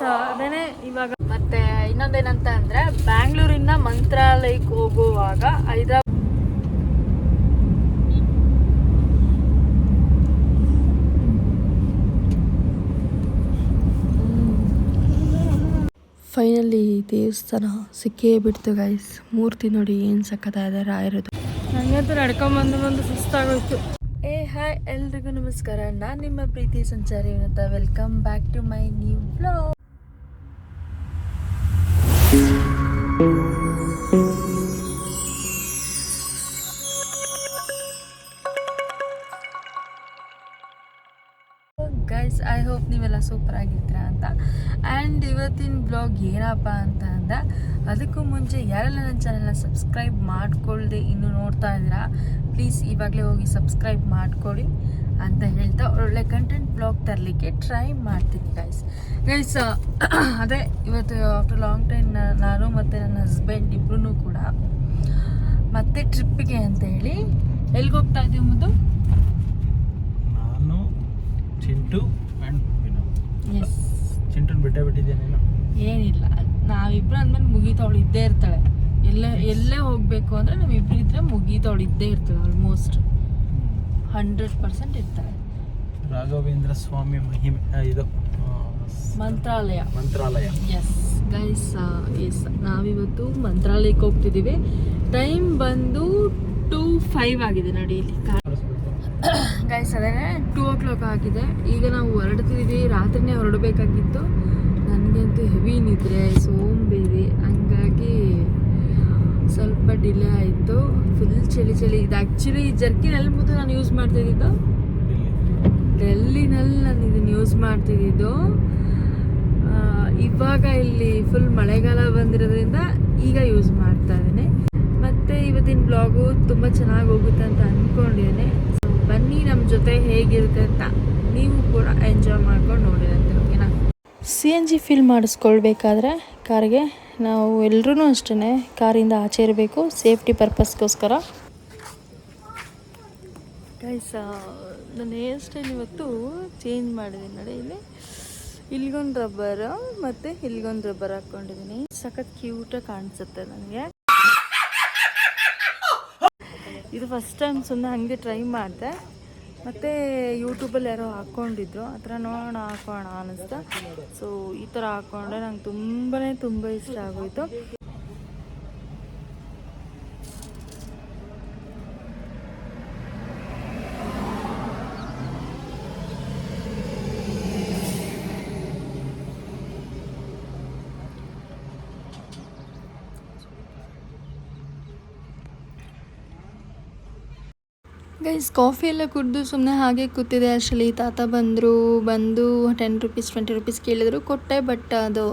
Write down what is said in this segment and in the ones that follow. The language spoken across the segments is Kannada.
ಗೈಸ್ ಅದೇನೆ ಇವಾಗ ಮತ್ತೆ ಇನ್ನೊಂದೇನಂತ ಅಂದ್ರೆ ಬ್ಯಾಂಗ್ಳೂರಿಂದ ಮಂತ್ರಾಲಯಕ್ಕೆ ಹೋಗುವಾಗ ಹೈದ್ರಾಬಾದ್ ಫೈನಲಿ ದೇವಸ್ಥಾನ ಸಿಕ್ಕೇ ಬಿಡ್ತು ಗೈಸ್ ಮೂರ್ತಿ ನೋಡಿ ಏನು ಸಕ್ಕತ್ತಾಗಿದೆ ರಾಯರದು ನನಗಂತೂ ನಡ್ಕೊಂಬಂದು ಬಂದು ಸುಸ್ತಾಗೋಯ್ತು. ಏ ಹಾಯ್ ಎಲ್ರಿಗೂ ನಮಸ್ಕಾರ. ನಾನು ನಿಮ್ಮ ಪ್ರೀತಿ ಸಂಚಾರಿ ಅಂತ welcome back to my new blog guys I hope ನೀವೆಲ್ಲ ಸೂಪರ್ ಆಗಿದ್ರ ಅಂತ. ಆ್ಯಂಡ್ ಇವತ್ತಿನ ಬ್ಲಾಗ್ ಏನಪ್ಪ ಅಂತ ಅಂದ್ರೆ ಅದಕ್ಕೂ ಮುಂಚೆ ಯಾರೆಲ್ಲ ನನ್ನ ಚಾನೆಲ್ನ ಸಬ್ಸ್ಕ್ರೈಬ್ ಮಾಡ್ಕೊಳ್ಳದೆ ಇನ್ನೂ ನೋಡ್ತಾ ಇದ್ದೀರಾ ಪ್ಲೀಸ್ ಇವಾಗಲೇ ಹೋಗಿ ಸಬ್ಸ್ಕ್ರೈಬ್ ಮಾಡ್ಕೊಳ್ಳಿ ಅಂತ ಹೇಳ್ತಾ ಒಳ್ಳೆ ಕಂಟೆಂಟ್ ಬ್ಲಾಗ್ ತರಲಿಕ್ಕೆ ಟ್ರೈ ಮಾಡ್ತೀನಿ ಗೈಸ್ ಗೈಸ್ ಅದೇ ಇವತ್ತು ಆಫ್ಟರ್ ಲಾಂಗ್ ಟೈಮ್ ನಾನು ಮತ್ತು ನನ್ನ ಹಸ್ಬೆಂಡ್ ಇಬ್ಬರೂ ಕೂಡ ಮತ್ತೆ ಟ್ರಿಪ್ಪಿಗೆ ಅಂತ ಹೇಳಿ ಎಲ್ಲಿಗೆ ಹೋಗ್ತಾ ಇದ್ದೀವಿ ಮುದ್ದು? ಆ್ಯಂಡ್ ವಿನೋದ್ ಎಸ್ ಚಿಂಟುನ್ ಬಿಟ್ಟೇ ಬಿಟ್ಟಿದ್ದೆ ನೀನು ಏನಿಲ್ಲ. ನಾವಿಬ್ರು ಅಂದ್ಮೇಲೆ ಮುಗೀತವಳು ಇದ್ದೇ ಇರ್ತಾಳೆ. ಎಲ್ಲೇ ಎಲ್ಲೇ ಹೋಗಬೇಕು ಅಂದರೆ ನಾವಿಬ್ರು ಇದ್ರೆ ಮುಗೀತವಳು ಇದ್ದೇ ಇರ್ತಾಳೆ ಆಲ್ಮೋಸ್ಟ್ ಹಂಡ್ರೆಡ್ ಪರ್ಸೆಂಟ್ ಇರ್ತಾಳೆ. ರಾಘವೇಂದ್ರ ಸ್ವಾಮಿ ಮಹಿಮೆ ಇದು Mantralaya. Mantralaya. Yes guys yes ನಾವಿವತ್ತು ಮಂತ್ರಾಲಯಕ್ಕೆ ಹೋಗ್ತಿದ್ದೀವಿ. ಟೈಮ್ ಬಂದು ಟೂ ಫೈವ್ ಆಗಿದೆ ನೋಡಿ ಇಲ್ಲಿ ಗೈಸ್ ಅದೇ ಟೂ ಓ ಕ್ಲಾಕ್ ಆಗಿದೆ. ಈಗ ನಾವು ಹೊರಡ್ತಿದ್ದೀವಿ ರಾತ್ರಿನೇ ಹೊರಡಬೇಕಾಗಿತ್ತು. ನನಗಂತೂ ಹೆವಿ ನಿದ್ರೆ, ಸೋಂಬೇರಿ. ಹಂಗಾಗಿ ಸ್ವಲ್ಪ ಡಿಲೇ ಆಯಿತು. ಫುಲ್ ಚಳಿ ಚಳಿ. ಇದು ಆ್ಯಕ್ಚುಲಿ ಈ ಜರ್ಕಿನ್ ಎಲ್ಲಿ ಮುಂದೆ ನಾನು ಯೂಸ್ ಮಾಡ್ತಿದ್ದಿದ್ದು ಡೆಲ್ಲಿನಲ್ಲಿ ನಾನು ಇದನ್ನು ಯೂಸ್ ಮಾಡ್ತಿದ್ದಿದ್ದು ಇವಾಗ ಇಲ್ಲಿ ಫುಲ್ ಮಳೆಗಾಲ ಬಂದಿರೋದ್ರಿಂದ ಈಗ ಯೂಸ್ ಮಾಡ್ತಾ ಇದ್ದೀನಿ. ಮತ್ತು ಇವತ್ತಿನ ಬ್ಲಾಗು ತುಂಬ ಚೆನ್ನಾಗಿ ಹೋಗುತ್ತೆ ಅಂತ ಅಂದ್ಕೊಂಡಿದ್ದೇನೆ ಬನ್ನಿ ನಮ್ಮ ಜೊತೆ ಹೇಗಿರುತ್ತೆ ಅಂತ ನೀವು ಕೂಡ ಎಂಜಾಯ್ ಮಾಡ್ಕೊಂಡು ನೋಡಿರಂತೆ ಓಕೆನಾ? ಸಿ ಎನ್ ಜಿ ಫಿಲ್ ಮಾಡಿಸ್ಕೊಳ್ಬೇಕಾದ್ರೆ ಕಾರ್ಗೆ ನಾವು ಎಲ್ಲರೂ ಅಷ್ಟೇ ಕಾರಿಂದ ಆಚೆ ಇರಬೇಕು ಸೇಫ್ಟಿ ಪರ್ಪಸ್ಗೋಸ್ಕರ ಗೈಸ್ ನನ್ನ ಹೇರ್ ಸ್ಟೈಲ್ ಇವತ್ತು ಚೇಂಜ್ ಮಾಡಿದ್ದೀನಿ. ನೋಡಿ ಇಲ್ಲಿ ಇಲ್ಲಿಗೊಂದು ರಬ್ಬರ್ ಮತ್ತು ಇಲ್ಲಿಗೊಂದು ರಬ್ಬರ್ ಹಾಕ್ಕೊಂಡಿದ್ದೀನಿ ಸಖತ್ ಕ್ಯೂಟಾಗಿ ಕಾಣಿಸುತ್ತೆ ನನಗೆ. ಇದು ಫಸ್ಟ್ ಟೈಮ್ ಸುಮ್ಮನೆ ಹಾಗೆ ಟ್ರೈ ಮಾಡಿದೆ. ಮತ್ತು ಯೂಟ್ಯೂಬಲ್ಲಿ ಯಾರೋ ಹಾಕ್ಕೊಂಡಿದ್ರು. ಆ ಥರ ನೋಡೋಣ, ಹಾಕೋಣ ಅನ್ನಿಸ್ತಾ ಸೊ ಈ ಥರ ಹಾಕ್ಕೊಂಡ್ರೆ ನಂಗೆ ತುಂಬಾ ತುಂಬ ಇಷ್ಟ ಆಗೋಯ್ತು. ಗೈಸ್ ಕಾಫಿ ಎಲ್ಲ ಕುಡಿದು ಸುಮ್ಮನೆ ಹಾಗೆ ಕೂತಿದೆ ಅಷ್ಟರಲ್ಲಿ ತಾತ ಬಂದರು, ಬಂದು ಟೆನ್ ರುಪೀಸ್ ಟ್ವೆಂಟಿ ರುಪೀಸ್ ಕೇಳಿದರು, ಕೊಟ್ಟೆ ಬಟ್ ಅದು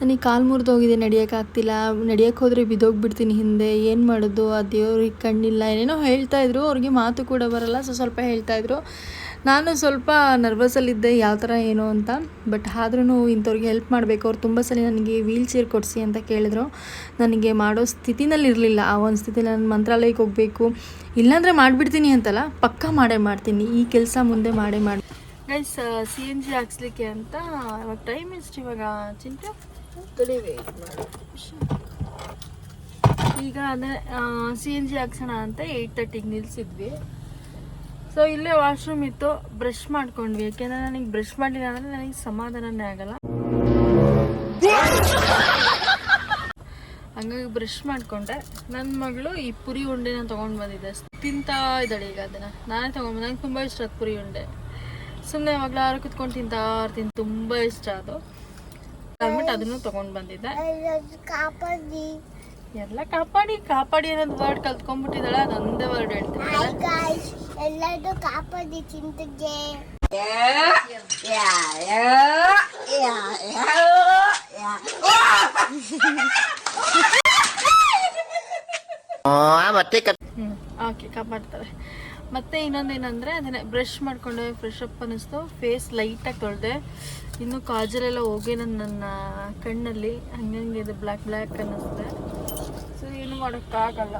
ನನಗೆ ಕಾಲು ಮುರಿದೋಗಿದೆ ನಡಿಯೋಕ್ಕಾಗ್ತಿಲ್ಲ ನಡಿಯೋಕ್ಕೆ ಹೋದರೆ ಬಿದ್ದೋಗ್ಬಿಡ್ತೀನಿ ಹಿಂದೆ. ಏನು ಮಾಡೋದು? ಆ ದೇವ್ರಿಗೆ ಕಣ್ಣಿಲ್ಲ. ಏನೇನೋ ಹೇಳ್ತಾಯಿದ್ರು ಅವ್ರಿಗೆ ಮಾತು ಕೂಡ ಬರಲ್ಲ. ಸೊ ಸ್ವಲ್ಪ ಹೇಳ್ತಾಯಿದ್ರು ನಾನು ಸ್ವಲ್ಪ ನರ್ವಸಲ್ಲಿದ್ದೆ ಯಾವ ಥರ ಏನು ಅಂತ. ಬಟ್ ಆದ್ರೂ ಇಂಥವ್ರಿಗೆ ಹೆಲ್ಪ್ ಮಾಡಬೇಕು. ಅವ್ರು ತುಂಬ ಸಲ ನನಗೆ ವೀಲ್ ಚೇರ್ ಕೊಡಿಸಿ ಅಂತ ಕೇಳಿದ್ರು. ನನಗೆ ಮಾಡೋ ಸ್ಥಿತಿನಲ್ಲಿ ಇರಲಿಲ್ಲ. ಆ ಒಂದು ಸ್ಥಿತಿ ನಾನು ಮಂತ್ರಾಲಯಕ್ಕೆ ಹೋಗಬೇಕು. ಇಲ್ಲಾಂದರೆ ಮಾಡಿಬಿಡ್ತೀನಿ ಅಂತಲ್ಲ. ಪಕ್ಕ ಮಾಡೇ ಮಾಡ್ತೀನಿ. ಈ ಕೆಲಸ ಮುಂದೆ ಮಾಡೇ ಮಾಡಿ ಗೈಸ್ ಸಿ ಎನ್ ಜಿ ಹಾಕ್ಸ್ಲಿಕ್ಕೆ ಅಂತ ಇವಾಗ ಟೈಮ್ ಎಷ್ಟು ಇವಾಗ? ಚಿಂತೆ. ಈಗ ಅದೇ ಸಿ ಎನ್ ಜಿ ಹಾಕ್ಸೋಣ ಅಂತ ಏಯ್ಟ್ ತರ್ಟಿಗೆ ನಿಲ್ಸಿದ್ವಿ. ಸೊ ಇಲ್ಲೇ ವಾಶ್ರೂಮ್ ಇತ್ತು. ಬ್ರಷ್ ಮಾಡ್ಕೊಂಡ್ವಿ. ಯಾಕೆಂದ್ರೆ ನನಗೆ ಬ್ರಷ್ ಮಾಡಿಲ್ಲ ಅಂದ್ರೆ ನನಗೆ ಸಮಾಧಾನನೇ ಆಗಲ್ಲ. ಹಂಗಾಗಿ ಬ್ರಷ್ ಮಾಡ್ಕೊಂಡೆ. ನನ್ನ ಮಗಳು ಈ ಪುರಿ ಉಂಡೆನ ತಗೊಂಡ್ ಬಂದಿದ್ದೆ ತಿಂತಾ ಇದ್ದಾಳೆ ಈಗ ಅದನ್ನ. ನಾನೇ ತೊಗೊಂಡು ನಂಗೆ ತುಂಬ ಇಷ್ಟ ಪುರಿ ಉಂಡೆ. ಸುಮ್ಮನೆ ಆರು ಕುತ್ಕೊಂಡು ತಿಂತಾ ಇರ್ತೀನಿ ತುಂಬ ಇಷ್ಟ ಅದು. ಅಂದ್ಬಿಟ್ಟು ಅದನ್ನು ತಗೊಂಡ್ ಬಂದಿದ್ದೆ. ಎಲ್ಲ ಕಾಪಾಡಿ. ಕಾಪಾಡಿ ಅನ್ನೋದು ವರ್ಡ್ ಕಲ್ತ್ಕೊಂಡ್ಬಿಟ್ಟಿದ್ದಾಳೆ. ಅದೊಂದೇ ವರ್ಡ್ ಹೇಳ್ತೀನಿ ಎಲ್ಲರೂ ಕಾಪಾಡಿ ಚಿಂತೆಗೆ. ಮತ್ತೆ ಓಕೆ ಕಾಪಾಡ್ತಾರೆ. ಮತ್ತೆ ಇನ್ನೊಂದೇನಂದರೆ ಅದನ್ನೇ ಬ್ರಷ್ ಮಾಡ್ಕೊಂಡೆ ಫ್ರೆಶ್ ಅಪ್ ಅನ್ನಿಸ್ತು. ಫೇಸ್ ಲೈಟಾಗಿ ತೊಳೆದೆ. ಇನ್ನು ಕಾಜಲೆಲ್ಲ ಹೋಗಿ ನನ್ನ ನನ್ನ ಕಣ್ಣಲ್ಲಿ. ಹಂಗಂಗೆ ಇದು ಬ್ಲ್ಯಾಕ್ ಬ್ಲ್ಯಾಕ್ ಅನ್ನಿಸ್ತದೆ ಸೊ ಏನು ಮಾಡೋಕ್ಕಾಗಲ್ಲ.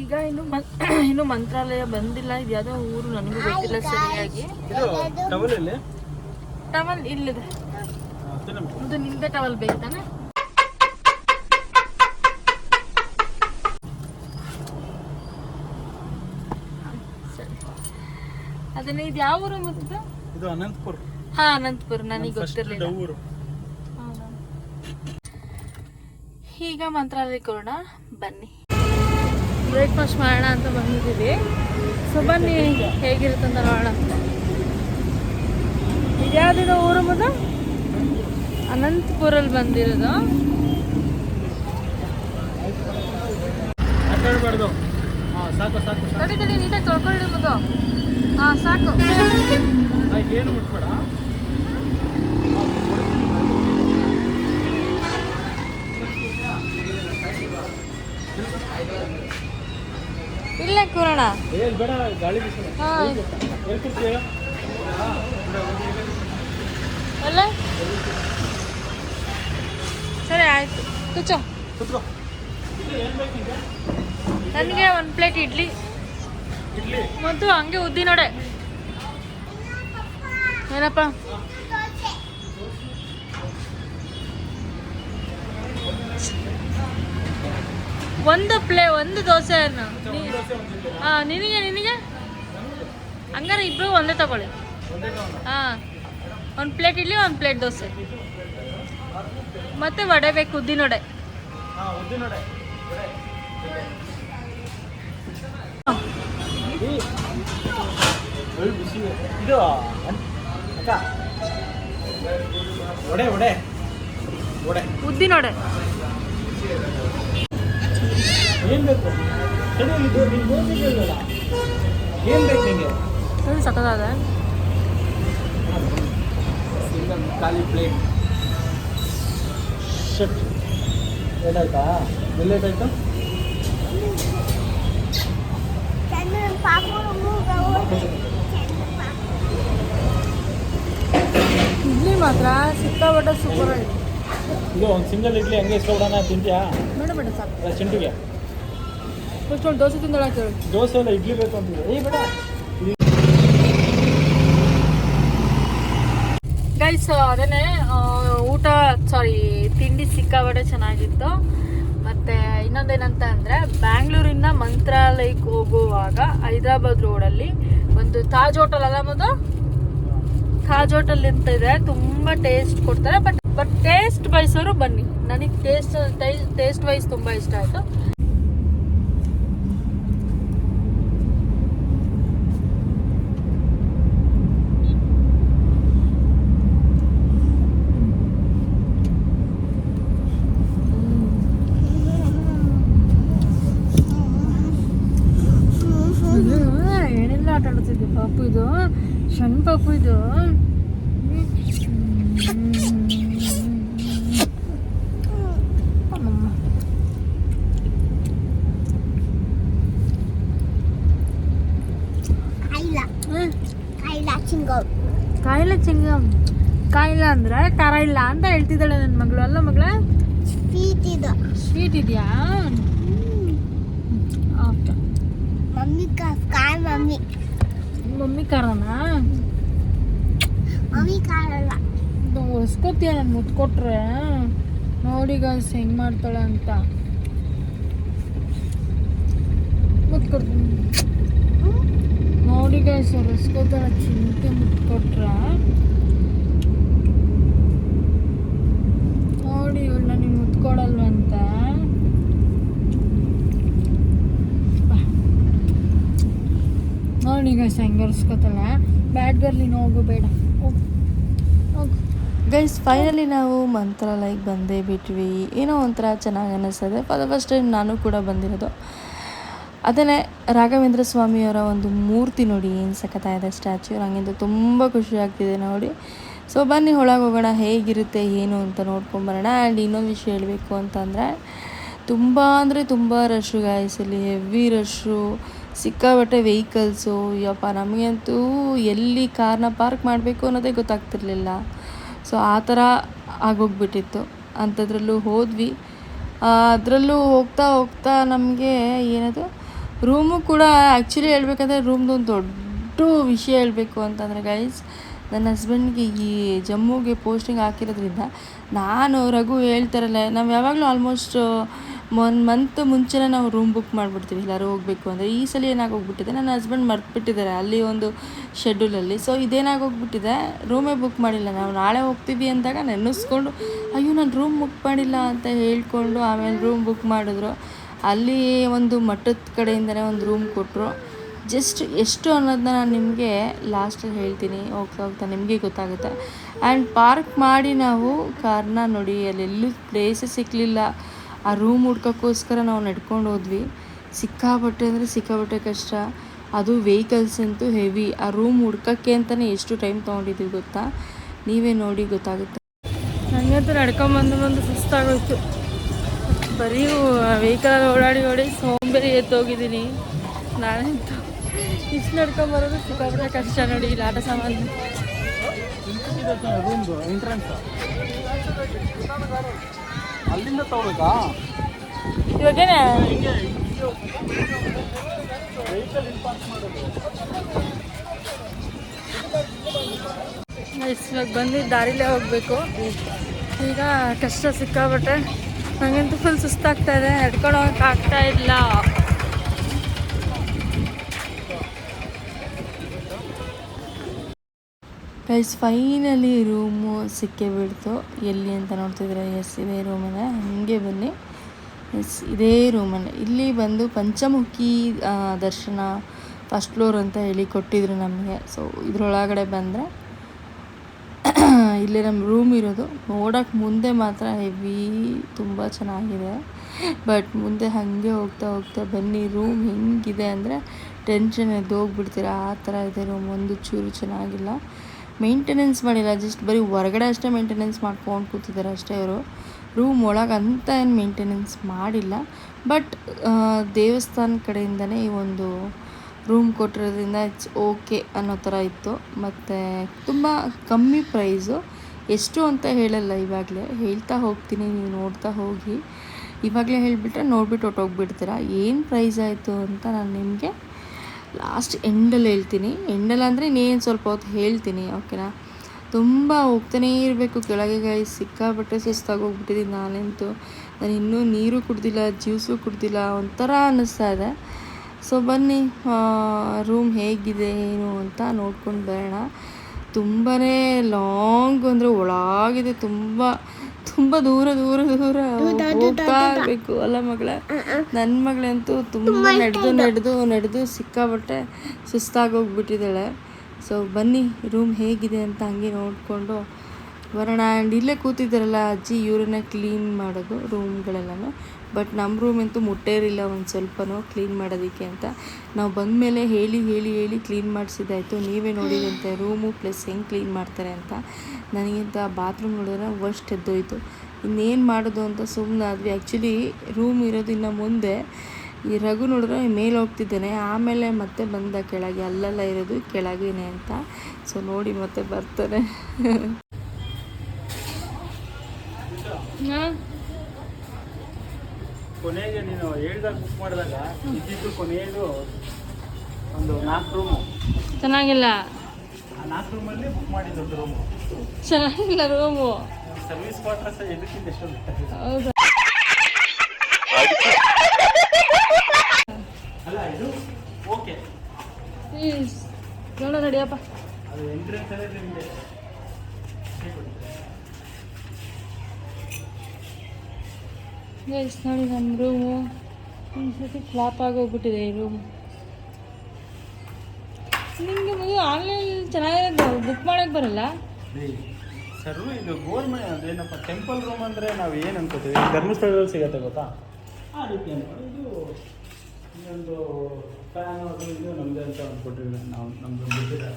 ಈಗ ಇನ್ನು ಇನ್ನು ಮಂತ್ರಾಲಯ ಬಂದಿಲ್ಲ. ಇದು ಯಾವುದೋ ಊರು ನನಗೂ ಗೊತ್ತಿಲ್ಲ ಸರಿಯಾಗಿ. ಟವಲ್ ಇಲ್ಲದೆ. ಇದು ನಿಂದೆ ಟವಲ್ ಬೇಕಾನೆ? ಸರಿ. ಅದನ್ನ ಇದು ಯಾವ ಊರು ಮತ್ತು ಇದು ಅನಂತಪುರ. ಹಾ ಅನಂತಪುರ. ನನಗೆ ಗೊತ್ತಿರಲಿಲ್ಲ? ಈಗ ಮಂತ್ರಾಲಯಕ್ಕೆ ಹೋಗೋಣ. ಬನ್ನಿ. ಬ್ರೇಕ್ಫಾಸ್ಟ್ ಮಾಡೋಣ ಅಂತ ಬಂದಿದ್ದೀವಿ. ಸೊ ಬನ್ನಿ ಹೇಗಿರುತ್ತೆ ಅಂತ ನೋಡೋಣ. ಇದ್ಯಾವುದಿದೆ ಊರು ಮುದ ಅನಂತಪುರಲ್ಲಿ ಬಂದಿರೋದು. ಸಾಕು ಸಾಕು ತಡಿ ತಡಿ ನೀಟಾಗಿ ತೊಳ್ಕೊಳ್ಳಿ ಹಾಂ ಸಾಕು. ಏನು ಮುಟ್ಬೇಡ. ಇಲ್ಲೇ ಕೂರೋಣ. ಅಲ್ಲ? ಸರಿ ಆಯ್ತು. ಕೂತ್ಕೋ. ನನಗೆ ಒಂದು ಪ್ಲೇಟ್ ಇಡ್ಲಿ. ಇಡ್ಲಿ. ಮತ್ತು ಹಂಗೆ ಉದ್ದಿ ನೋಡೆ ಏನಪ್ಪ? ಒಂದು ಪ್ಲೇ ಒಂದು ದೋಸೆ ಹಾಂ ನಿನಗೆ ನಿನಗೆ? ಹಂಗಾರೆ ಇಬ್ಬರು ಒಂದೇ ತಗೊಳ್ಳಿ. ಹಾಂ ಒಂದು ಪ್ಲೇಟ್ ಇಡ್ಲಿ ಒಂದು ಪ್ಲೇಟ್ ದೋಸೆ. ಮತ್ತೆ ವಡೆ ಬೇಕು ಉದ್ದಿನ ವಡೆ. ಉದ್ದಿನ ವಡೆ. ಇದೆ. ಏನ್ ಬೇಕು? ಇದು ಏನ್ ಬೇಕು ನಿಮಗೆ ಇದು ಖಾಲಿ ಪ್ಲೇಟ್ ಶಟ್ ಏನಾಯ್ತಾ? ಎಲ್ಲೇಟಾಯ್ತು ಇಡ್ಲಿ ಮಾತ್ರ ಸಿಕ್ಕಾಪಟ್ಟೆ ಸೂಪರ್ ಆಗಿದೆ. ಇದು ಒಂದು ಸಿಂಗಲ್ ಇಡ್ಲಿ ಹಂಗೆ ಇಸ್ಕೊಬಿಡೋಣ ತಿಂತೀಯಾ? ಬೇಡ ಬೇಡ ಸಾಕು. ಚಿಂಟುಗೆ. ಫಸ್ಟ್ ಒಂದು ದೋಸೆ ತಿಂದೊಳಗೆ ಹೇಳಿ ದೋಸೆ ಎಲ್ಲ ಇಡ್ಲಿ ಬೇಕು ಅಂತಿದೆ ಏ ಬೇಡ. ಗೈಸ್ ಅದನ್ನೇ ಊಟ ಸಾರಿ ತಿಂಡಿ ಸಿಕ್ಕಾಪಟ್ಟೆ ಚೆನ್ನಾಗಿತ್ತು. ಮತ್ತೆ ಇನ್ನೊಂದೇನಂತ ಅಂದರೆ ಬ್ಯಾಂಗ್ಳೂರಿಂದ ಮಂತ್ರಾಲಯಕ್ಕೆ ಹೋಗುವಾಗ ಹೈದ್ರಾಬಾದ್ ರೋಡಲ್ಲಿ ಒಂದು ತಾಜ್ ಹೋಟೆಲ್ ಅಲ್ಲ ಮೊದಲು ತಾಜ್ ಹೋಟೆಲ್ ಅಂತ ಇದೆ. ತುಂಬ ಟೇಸ್ಟ್ ಕೊಡ್ತಾರೆ ಬಟ್ ಬಟ್ ಟೇಸ್ಟ್ ಬಯಸೋರು ಬನ್ನಿ. ನನಗೆ ಟೇಸ್ಟ್ ಟೇಸ್ಟ್ ವೈಸ್ ತುಂಬ ಇಷ್ಟ ಆಯಿತು ಏನೆಲ್ಲ ಆಟ ಆಡ್ತಿದ್ದೆ ಪಾಪು ಇದು ಸಣ್ಣ ಪಾಪು ಇದು ಅಮ್ಮಮ್ಮ. ಕಾಯಿಲ ಹ್ಮ್. ಕಾಯಿಲ ಚಿಂಗಮ್. ಕಾಯಿಲೆ ಚಿಂಗಮ್. ಕಾಯಿಲ್ಲ ಅಂದ್ರೆ ಖಾರ ಇಲ್ಲ ಅಂತ ಹೇಳ್ತಿದ್ದಾಳೆ ನನ್ನ ಮಗಳು. ಅಲ್ಲ ಮಗಳ? ಸ್ವೀಟ್ ಇದು. ಸ್ವೀಟ್ ಇದೆಯಾ? ಓಕೆ. ಮಮ್ಮಿ ಕಾಯಿ ಮಮ್ಮಿ. ಮಮ್ಮಿ ಖಾರನಾ ಮಮ್ಮಿ ಕಾರಲ್ಲ. ಹೊಸ್ಕೋತೀಯ ನಾನು ಮುತ್ಕೊಟ್ರೆ ನೋಡಿ ಗೈಸ್ ಹೆಂಗೆ ಮಾಡ್ತಾಳೆ ಅಂತ. ಮುತ್ಕೊಡ್ತೀನಿ ಗೈಸ್ ಹೊಸ್ಕೋತಾಳೆ ಚಿಂತೆ ಮುಟ್ಕೊಟ್ರ? ನೋಡಿ ಇವಳು ನನಗೆ ಮುತ್ಕೊಡಲ್ವಂತ ಅಂತ. ನೋಡಿ ಗೈಸ್ ಹೆಂಗೆ ಹೊರ್ಸ್ಕೊತಾಳೆ ಬ್ಯಾಡ್ ಗರ್ಲಿ ನೋಗು ಬೇಡ. ಗೈಸ್ ಫೈನಲಿ ನಾವು ಮಂತ್ರಾಲಯಕ್ಕೆ ಬಂದೇ ಬಿಟ್ವಿ. ಏನೋ ಒಂಥರ ಚೆನ್ನಾಗಿ ಅನ್ನಿಸ್ತದೆ ಫಾರ್ ದ ಫಸ್ಟ್ ಟೈಮ್ ನಾನು ಕೂಡ ಬಂದಿರೋದು. ಅದನ್ನೇ ರಾಘವೇಂದ್ರ ಸ್ವಾಮಿಯವರ ಒಂದು ಮೂರ್ತಿ ನೋಡಿ, ಏನು ಸಖತ್ತಾಗಿದೆ ಸ್ಟ್ಯಾಚ್ಯೂ ನನಗಿಂತ ತುಂಬ ಖುಷಿ ಆಗ್ತಿದೆ ನೋಡಿ. ಸೊ ಬನ್ನಿ, ಒಳಗೆ ಹೋಗೋಣ, ಹೇಗಿರುತ್ತೆ, ಏನು ಅಂತ ನೋಡ್ಕೊಂಬರೋಣ ಆ್ಯಂಡ್ ಇನ್ನೊಂದು ವಿಷಯ ಹೇಳಬೇಕು ಅಂತಂದರೆ, ತುಂಬ ಅಂದರೆ ತುಂಬ ರಶ್ಶು ಗಾಯ್ಸ್ ಇಲ್ಲಿ ಹೆವಿ ರಶ್ಶು ಸಿಕ್ಕಾಬಟ್ಟೆ ವೆಹಿಕಲ್ಸು ಯಪ್ಪ, ನಮಗಂತೂ ಎಲ್ಲಿ ಕಾರ್ನ ಪಾರ್ಕ್ ಮಾಡಬೇಕು ಅನ್ನೋದೇ ಗೊತ್ತಾಗ್ತಿರ್ಲಿಲ್ಲ. ಸೊ ಆ ಥರ ಆಗೋಗ್ಬಿಟ್ಟಿತ್ತು. ಅಂಥದ್ರಲ್ಲೂ ಹೋದ್ವಿ. ಅದರಲ್ಲೂ ಹೋಗ್ತಾ ಹೋಗ್ತಾ ನಮಗೆ ಏನದು? ರೂಮು ಕೂಡ ಆ್ಯಕ್ಚುಲಿ ಹೇಳ್ಬೇಕಂದ್ರೆ ರೂಮ್ದು ಒಂದು ದೊಡ್ಡ ವಿಷಯ ಹೇಳಬೇಕು ಅಂತಂದರೆ ಗೈಸ್ ನನ್ನ ಹಸ್ಬೆಂಡ್ಗೆ ಈ ಜಮ್ಮುಗೆ ಪೋಸ್ಟಿಂಗ್ ಹಾಕಿರೋದ್ರಿಂದ ನಾನು ರಘು ಹೇಳ್ತಾರಲ್ಲ, ನಾವು ಯಾವಾಗಲೂ ಆಲ್ಮೋಸ್ಟ್ ಒನ್ ಮಂತ್ ಮುಂಚೆನೇ ನಾವು ರೂಮ್ ಬುಕ್ ಮಾಡಿಬಿಡ್ತೀವಿ ಎಲ್ಲರೂ ಹೋಗಬೇಕು ಅಂದರೆ. ಈ ಸಲ ಏನಾಗೋಗ್ಬಿಟ್ಟಿದೆ, ನನ್ನ ಹಸ್ಬೆಂಡ್ ಮರ್ತ್ಬಿಟ್ಟಿದ್ದಾರೆ ಅಲ್ಲಿ ಒಂದು ಶೆಡ್ಯೂಲಲ್ಲಿ ಸೊ ಇದೇನಾಗೋಗ್ಬಿಟ್ಟಿದೆ ರೂಮೇ ಬುಕ್ ಮಾಡಿಲ್ಲ. ನಾವು ನಾಳೆ ಹೋಗ್ತೀವಿ ಅಂದಾಗ ನೆನೆಸ್ಕೊಂಡು, ಅಯ್ಯೋ, ನಾನು ರೂಮ್ ಬುಕ್ ಮಾಡಿಲ್ಲ ಅಂತ ಹೇಳ್ಕೊಂಡು ಆಮೇಲೆ ರೂಮ್ ಬುಕ್ ಮಾಡಿದ್ರು. ಅಲ್ಲಿ ಒಂದು ಮಠದ ಕಡೆಯಿಂದನೇ ಒಂದು ರೂಮ್ ಕೊಟ್ಟರು ಜಸ್ಟ್ ಎಷ್ಟು ಅನ್ನೋದನ್ನ ನಾನು ನಿಮಗೆ ಲಾಸ್ಟಲ್ಲಿ ಹೇಳ್ತೀನಿ. ಹೋಗ್ತಾ ಹೋಗ್ತಾ ನಿಮಗೆ ಗೊತ್ತಾಗುತ್ತೆ. ಆ್ಯಂಡ್ ಪಾರ್ಕ್ ಮಾಡಿ ನಾವು ಕಾರ್ನ ನೋಡಿ, ಅಲ್ಲೆಲ್ಲೂ ಪ್ಲೇಸೇ ಸಿಕ್ಕಲಿಲ್ಲ ಆ ರೂಮ್ ಹುಡ್ಕೋಕ್ಕೋಸ್ಕರ ನಾವು ನಡ್ಕೊಂಡು ಹೋದ್ವಿ. ಸಿಕ್ಕಾಪಟ್ಟೆ ಅಂದರೆ ಸಿಕ್ಕಾಪಟ್ಟೆ ಕಷ್ಟ. ಅದು ವೆಹಿಕಲ್ಸ್ ಅಂತೂ ಹೆವಿ ಆ ರೂಮ್ ಹುಡ್ಕೋಕ್ಕೆ ಅಂತಲೇ ಎಷ್ಟು ಟೈಮ್ ತೊಗೊಂಡಿದ್ದೀವಿ ಗೊತ್ತಾ? ನೀವೇ ನೋಡಿ ಗೊತ್ತಾಗುತ್ತೆ. ನನಗಂತೂ ನಡ್ಕೊಂಬಂದು ಬಂದು ಸುಸ್ತಾಗೋಯ್ತು. ಬರೀ ವೆಹಿಕಲ್ ಓಡಾಡಿ ಓಡಿ ಸೋಂಬೇರಿ ನಾನು ನಾನಂತೂ ಇಷ್ಟು ನಡ್ಕೊಂಬರೋದು ಸಿಕ್ಕಾಪಟ್ಟೆ ಕಷ್ಟ ನೋಡಿ ಇಲ್ಲಿ ಆಟ ಸಾಮಾನು. ಇವಾಗೇನೆ? ಇವಾಗ ಬಂದು ದಾರಿಲೇ ಹೋಗಬೇಕು. ಈಗ ಕಷ್ಟ ಸಿಕ್ಕಾಪಟ್ಟೆ. ನನಗಂತೂ ಫುಲ್ ಸುಸ್ತಾಗ್ತಾ ಇದೆ. ನಡ್ಕೊಂಡು ಆಗ್ತಾ ಇಲ್ಲ. ಗೈಸ್ ಫೈನಲಿ ರೂಮು ಸಿಕ್ಕೇ ಬಿಡ್ತು. ಎಲ್ಲಿ ಅಂತ ನೋಡ್ತಿದ್ರೆ ಎಸ್ ಇದೇ ರೂಮಲ್ಲೇ ಹಾಗೆ ಬನ್ನಿ. ಎಸ್ ಇದೇ ರೂಮಲ್ಲೇ ಇಲ್ಲಿ ಬಂದು ಪಂಚಮುಖಿ ದರ್ಶನ ಫಸ್ಟ್ ಫ್ಲೋರ್ ಅಂತ ಹೇಳಿ ಕೊಟ್ಟಿದ್ರು ನಮಗೆ. ಸೊ ಇದ್ರೊಳಗಡೆ ಬಂದರೆ ಇಲ್ಲಿ ನಮ್ಮ ರೂಮ್ ಇರೋದು. ನೋಡೋಕೆ ಮುಂದೆ ಮಾತ್ರ ಹೆವಿ ತುಂಬ ಚೆನ್ನಾಗಿದೆ. ಬಟ್ ಮುಂದೆ ಹಾಗೆ ಹೋಗ್ತಾ ಹೋಗ್ತಾ ಬನ್ನಿ ರೂಮ್ ಹೆಂಗಿದೆ ಅಂದರೆ ಟೆನ್ಷನ್ ಎದ್ದು ಹೋಗ್ಬಿಡ್ತೀರಾ? ಆ ಥರ ಇದೆ ರೂಮ್ ಒಂದು ಚೂರು ಚೆನ್ನಾಗಿಲ್ಲ. ಮೇಂಟೆನೆನ್ಸ್ ಮಾಡಿಲ್ಲ ಜಸ್ಟ್ ಬರೀ ಹೊರಗಡೆ ಅಷ್ಟೇ ಮೇಂಟೆನೆನ್ಸ್ ಮಾಡ್ಕೊಂಡು ಕೂತಿದ್ದಾರೆ ಅಷ್ಟೇ ಅವರು ರೂಮ್ ಒಳಗೆ ಅಂತ ಏನು ಮೇಂಟೆನೆನ್ಸ್ ಮಾಡಿಲ್ಲ. ಬಟ್ ದೇವಸ್ಥಾನ ಕಡೆಯಿಂದನೇ ಈ ಒಂದು ರೂಮ್ ಕೊಟ್ಟಿರೋದ್ರಿಂದ ಇಟ್ಸ್ ಓಕೆ ಅನ್ನೋ ಥರ ಇತ್ತು. ಮತ್ತು ತುಂಬ ಕಮ್ಮಿ ಪ್ರೈಸು ಎಷ್ಟು ಅಂತ ಹೇಳಲ್ಲ ಇವಾಗಲೇ. ಹೇಳ್ತಾ ಹೋಗ್ತೀನಿ, ನೀವು ನೋಡ್ತಾ ಹೋಗಿ. ಇವಾಗಲೇ ಹೇಳಿಬಿಟ್ರೆ ನೋಡ್ಬಿಟ್ಟು ಹೊಟ್ಟೋಗ್ಬಿಡ್ತೀರಾ ಏನು ಪ್ರೈಸ್ ಆಯಿತು ಅಂತ ನಾನು ನಿಮಗೆ ಲಾಸ್ಟ್ ಎಂಡಲ್ಲಿ ಹೇಳ್ತೀನಿ. ಎಂಡಲ್ಲಿ ಅಂದರೆ ಇನ್ನೇನು ಸ್ವಲ್ಪ ಹೊತ್ತು ಹೇಳ್ತೀನಿ ಓಕೆನಾ ತುಂಬ ಹೋಗ್ತಾನೇ ಇರಬೇಕು. ಕೆಳಗೆ ಕೈ ಸಿಕ್ಕಾಪಟ್ಟೆ ಸುಸ್ತಾಗೋಗ್ಬಿಟ್ಟಿದ್ದೀನಿ. ನಾನಂತೂ ನಾನು ಇನ್ನೂ ನೀರು ಕುಡ್ದಿಲ್ಲ ಜ್ಯೂಸು ಕುಡ್ದಿಲ್ಲ, ಒಂಥರ ಅನ್ನಿಸ್ತಾ ಇದೆ. ಸೊ ಬನ್ನಿ. ರೂಮ್ ಹೇಗಿದೆ ಏನು ಅಂತ ನೋಡ್ಕೊಂಡು ಬರೋಣ. ತುಂಬಾ ಲಾಂಗ್ ಅಂದರೆ ಒಳಗಿದೆ ತುಂಬ ತುಂಬ ದೂರ ದೂರ ದೂರ ಹೋಗ್ತಾ ಇರಬೇಕು. ಅಲ್ಲ ಮಗಳ ನನ್ನ ಮಗಳಂತೂ ತುಂಬ ನಡೆದು ನಡೆದು ನಡೆದು ಸಿಕ್ಕಾಬಟ್ಟೆ ಸುಸ್ತಾಗೋಗ್ಬಿಟ್ಟಿದ್ದಾಳೆ ಸೊ ಬನ್ನಿ ರೂಮ್ ಹೇಗಿದೆ ಅಂತ ಹಂಗೆ ನೋಡಿಕೊಂಡು ಬರೋಣ ಆ್ಯಂಡ್ ಇಲ್ಲೇ ಕೂತಿದ್ದಾರಲ್ಲ ಅಜ್ಜಿ, ಇವರನ್ನ ಕ್ಲೀನ್ ಮಾಡೋದು ರೂಮ್ಗಳೆಲ್ಲನೂ ಬಟ್ ನಮ್ಮ ರೂಮ್ ಅಂತೂ ಮುಟ್ಟೇರಿಲ್ಲ ಒಂದು ಸ್ವಲ್ಪನೂ ಕ್ಲೀನ್ ಮಾಡೋದಕ್ಕೆ ಅಂತ. ನಾವು ಬಂದ ಮೇಲೆ ಹೇಳಿ ಹೇಳಿ ಹೇಳಿ ಕ್ಲೀನ್ ಮಾಡಿಸಿದ್ದಾಯಿತು. ನೀವೇ ನೋಡಿದಂತೆ ರೂಮು ಪ್ಲಸ್ ಹೆಂಗೆ ಕ್ಲೀನ್ ಮಾಡ್ತಾರೆ ಅಂತ. ನನಗಿಂತ ಬಾತ್ರೂಮ್ ನೋಡಿದ್ರೆ ವರ್ಸ್ಟ್ ಎದ್ದೋಯ್ತು. ಇನ್ನೇನು ಮಾಡೋದು ಅಂತ ಸುಮ್ಮನೆ ಆದ್ವಿ. ಆ್ಯಕ್ಚುಲಿ ರೂಮ್ ಇರೋದು ಇನ್ನು ಮುಂದೆ. ಈ ರಘು ನೋಡಿದ್ರೆ ಮೇಲೆ ಹೋಗ್ತಿದ್ದಾನೆ. ಆಮೇಲೆ ಮತ್ತೆ ಬಂದ ಕೆಳಗೆ, ಅಲ್ಲೆಲ್ಲ ಇರೋದು ಕೆಳಗೇನೆ ಅಂತ. ಸೊ ನೋಡಿ ಮತ್ತೆ ಬರ್ತಾರೆ. ಕೊನೆಗೆ ನೀನು ಹೇಳ್ದಾಗ ಬುಕ್ ಮಾಡಿದಾಗ ಇದ್ದಿದ್ದು ಕೊನೆಯದು ಒಂದು ನಾಲ್ಕು ರೂಮು ಚೆನ್ನಾಗಿಲ್ಲ. ಆ ನಾಲ್ಕು ರೂಮಲ್ಲಿ ಬುಕ್ ಮಾಡಿ ದೊಡ್ಡ ರೂಮು ಚೆನ್ನಾಗಿಲ್ಲ ರೂಮು ಸರ್ವಿಸ್ ಕ್ವಾರ್ಟರ್ಸ್ ಎದಕ್ಕಿಂತ ಎಷ್ಟು ಹೌದಾ. ಅಲ್ಲ ಇದು ಓಕೆ ಪ್ಲೀಸ್ ನೋಡ ನಡಿಯಪ್ಪ ಅದು ಎಂಟ್ರೆನ್ಸ್ ಅಲ್ಲೇ ನಿಮಗೆ ಗೈಸ್ ನೋಡಿ ನಮ್ಮ ರೂಮು ಒಂದ್ಸತಿ ಸತಿ ಫ್ಲಾಪ್ ಆಗೋಗ್ಬಿಟ್ಟಿದೆ ಈ ರೂಮ್ ನಿಮಗೆ ಮದುವೆ ಆನ್ಲೈನ್ ಚೆನ್ನಾಗಿರೋದು ಬುಕ್ ಮಾಡೋಕ್ಕೆ ಬರಲ್ಲ? ಸರ್ ಇದು ಗೋರ್ಮೆಂಟ್ ನಮ್ಮ ಟೆಂಪಲ್ ರೂಮ್ ಅಂದರೆ ನಾವು ಏನು ಅನ್ಕೋತೀವಿ? ಧರ್ಮಸ್ಥಳದಲ್ಲಿ ಸಿಗತ್ತೆ ಗೊತ್ತಾ? ಆ ರೀತಿ ಅನ್ಕೊಂಡು ಇದು ಇನ್ನೊಂದು ಫ್ಯಾನ್ ಅದು ಇದು ನಮ್ಮದೇ ಅಂತ ಅಂದ್ಕೊಟ್ಟಿದ್ದೀವಿ ನಾವು ನಮ್ಮದು ಬಿಟ್ಟಿದ್ದಾರೆ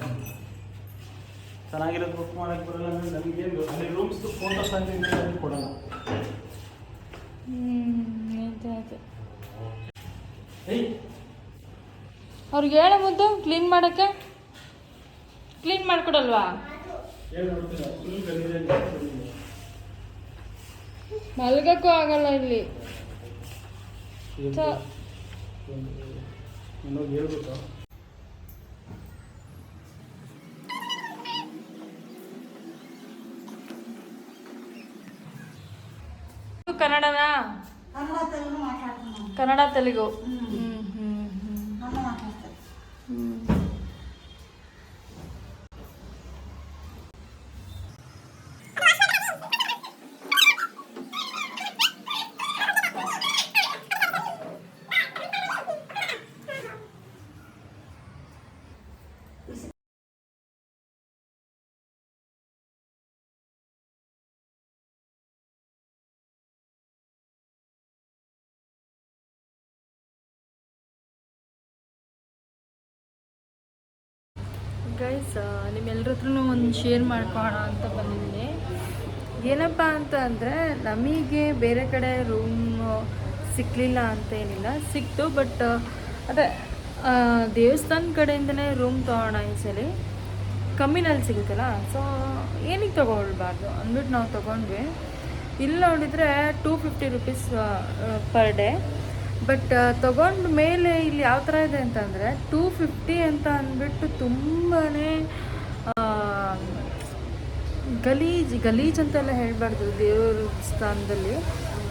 ಚೆನ್ನಾಗಿರೋದು ಬುಕ್ ಮಾಡೋಕ್ಕೆ ಬರಲ್ಲ ಅಂದರೆ ನಮಗೇನು ಅಲ್ಲಿ ರೂಮ್ಸ್ದು ಫೋಟೋಸ್ ಅಂತ ಕೊಡಲ್ಲ. ಅವ್ರಿಗೆ ಹೇಳ ಮುದ್ದು ಕ್ಲೀನ್ ಮಾಡೋಕ್ಕೆ. ಕ್ಲೀನ್ ಮಾಡಿಕೊಡಲ್ವಾ? ಮಲ್ಗಕ್ಕೂ ಆಗಲ್ಲ ಇಲ್ಲಿ. ಕನ್ನಡನಾ? ಕನ್ನಡ ತೆಲುಗು 嗯。ನಿಮ್ಮೆಲ್ಲರ ಹತ್ರನೂ ಒಂದು ಶೇರ್ ಮಾಡ್ಕೋಣ ಅಂತ ಬಂದಿದ್ದೀನಿ. ಏನಪ್ಪ ಅಂತ ಅಂದರೆ, ನಮಗೆ ಬೇರೆ ಕಡೆ ರೂಮ್ ಸಿಕ್ಕಲಿಲ್ಲ ಅಂತ ಏನಿಲ್ಲ. ಸಿಕ್ತು ಬಟ್ ಅದೇ ದೇವಸ್ಥಾನ ಕಡೆಯಿಂದನೇ ರೂಮ್ ತೊಗೋಣ ಈ ಸಲ. ಕಮ್ಮಿನಲ್ಲಿ ಸಿಗುತ್ತಲ್ಲ ಸೊ ಏನಕ್ಕೆ ತೊಗೊಳ್ಬಾರ್ದು ಅಂದ್ಬಿಟ್ಟು ನಾವು ತೊಗೊಂಡ್ವಿ. ಇಲ್ಲಿ ನೋಡಿದರೆ two fifty rupees per day but ತಗೊಂಡ ಮೇಲೆ ಇಲ್ಲಿ ಯಾವ ಥರ ಇದೆ ಅಂತಂದರೆ ಟೂ ಫಿಫ್ಟಿ ಅಂತ ಅಂದ್ಬಿಟ್ಟು ತುಂಬಾ ಗಲೀಜ್ ಗಲೀಜ್ ಅಂತೆಲ್ಲ ಹೇಳಬಾರ್ದು ದೇವ್ರ ಸ್ಥಾನದಲ್ಲಿ.